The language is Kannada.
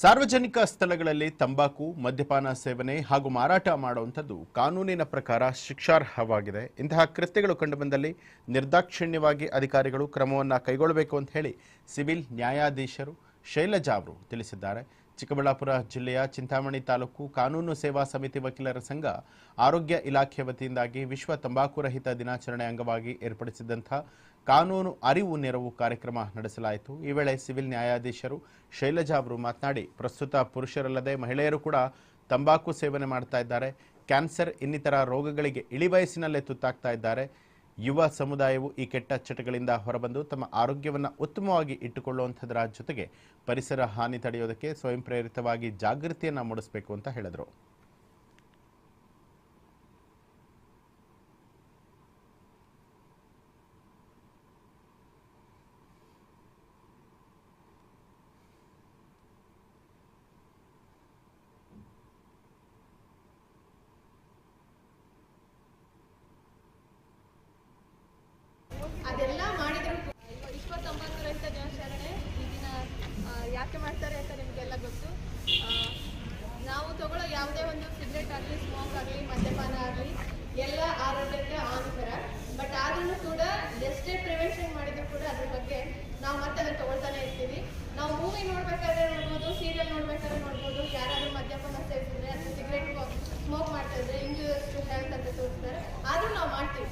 ಸಾರ್ವಜನಿಕ ಸ್ಥಳಗಳಲ್ಲಿ ತಂಬಾಕು, ಮದ್ಯಪಾನ ಸೇವನೆ ಹಾಗೂ ಮಾರಾಟ ಮಾಡುವಂಥದ್ದು ಕಾನೂನಿನ ಪ್ರಕಾರ ಶಿಕ್ಷಾರ್ಹವಾಗಿದೆ. ಇಂತಹ ಕೃತ್ಯಗಳು ಕಂಡುಬಂದಲ್ಲಿ ನಿರ್ದಾಕ್ಷಿಣ್ಯವಾಗಿ ಅಧಿಕಾರಿಗಳು ಕ್ರಮವನ್ನು ಕೈಗೊಳ್ಳಬೇಕು ಅಂತ ಹೇಳಿ ಸಿವಿಲ್ ನ್ಯಾಯಾಧೀಶರು ಶೈಲಜಾ ಅವರು ತಿಳಿಸಿದ್ದಾರೆ. ಚಿಕ್ಕಬಳ್ಳಾಪುರ ಜಿಲ್ಲೆಯ ಚಿಂತಾಮಣಿ ತಾಲೂಕು ಕಾನೂನು ಸೇವಾ ಸಮಿತಿ ವಕೀಲರ ಸಂಘ ಆರೋಗ್ಯ ಇಲಾಖೆ ವತಿಯಿಂದಾಗಿ ವಿಶ್ವ ತಂಬಾಕು ರಹಿತ ದಿನಾಚರಣೆ ಅಂಗವಾಗಿ ಏರ್ಪಡಿಸಿದಂಥ ಕಾನೂನು ಅರಿವು ನೆರವು ಕಾರ್ಯಕ್ರಮ ನಡೆಸಲಾಯಿತು. ಈ ವೇಳೆ ಸಿವಿಲ್ ನ್ಯಾಯಾಧೀಶರು ಶೈಲಜಾ ಅವರು ಮಾತನಾಡಿ, ಪ್ರಸ್ತುತ ಪುರುಷರಲ್ಲದೆ ಮಹಿಳೆಯರು ಕೂಡ ತಂಬಾಕು ಸೇವನೆ ಮಾಡ್ತಾ ಇದ್ದಾರೆ. ಕ್ಯಾನ್ಸರ್ ಇನ್ನಿತರ ರೋಗಗಳಿಗೆ ಇಳಿವಯಸ್ಸಿನಲ್ಲೇ ತುತ್ತಾಗ್ತಾ ಇದ್ದಾರೆ. ಯುವ ಸಮುದಾಯವು ಈ ಕೆಟ್ಟ ಚಟಗಳಿಂದ ಹೊರಬಂದು ತಮ್ಮ ಆರೋಗ್ಯವನ್ನು ಉತ್ತಮವಾಗಿ ಇಟ್ಟುಕೊಳ್ಳುವಂಥದ್ರ ಜೊತೆಗೆ ಪರಿಸರ ಹಾನಿ ತಡೆಯೋದಕ್ಕೆ ಸ್ವಯಂ ಪ್ರೇರಿತವಾಗಿ ಜಾಗೃತಿಯನ್ನು ಮೂಡಿಸಬೇಕು ಅಂತ ಹೇಳಿದರು ಅದೆಲ್ಲ ಮಾಡಿದ್ರು ವಿಶ್ವ ತಂಬಾಕು ರಹಿತ ದಿನಾಚರಣೆ ಈ ದಿನ ಆ, ಯಾಕೆ ಮಾಡ್ತಾರೆ ಅಂತ ನಿಮಗೆಲ್ಲ ಗೊತ್ತು? ನಾವು ತಗೊಳ್ಳೋ ಯಾವುದೇ ಒಂದು ಸಿಗರೆಟ್ ಆಗಲಿ, ಸ್ಮೋಕ್ ಆಗಲಿ, ಮದ್ಯಪಾನ ಆಗಲಿ, ಎಲ್ಲ ಆರೋಗ್ಯಕ್ಕೆ ಹಾನಿಕರ. ಬಟ್ ಆದ್ರೂ ಕೂಡ ಎಷ್ಟೇ ಪ್ರಿವೆನ್ಷನ್ ಮಾಡಿದ್ರು ಕೂಡ ಅದ್ರ ಬಗ್ಗೆ ನಾವು ಮತ್ತೆ ಅದನ್ನು ತಗೊಳ್ತಾನೆ ಇರ್ತೀವಿ. ನಾವು ಮೂವಿ ನೋಡ್ಬೇಕಾದ್ರೆ ನೋಡ್ಬೋದು ಸೀರಿಯಲ್ ನೋಡ್ಬೇಕಾದ್ರೆ ನೋಡ್ಬೋದು. ಯಾರಾದ್ರೂ ಮದ್ಯಪಾನ ಸೇರಿಸಿದ್ರೆ ಅಥವಾ ಸಿಗರೆಟ್ ಸ್ಮೋಕ್ ಮಾಡ್ತಾ ಇದ್ರೆ ಇಂಜುರಿಯಸ್ ಹೆಲ್ತ್ ಅಂತ ತೋರಿಸ್ತಾರೆ. ಆದ್ರೂ ನಾವು ಮಾಡ್ತೀವಿ.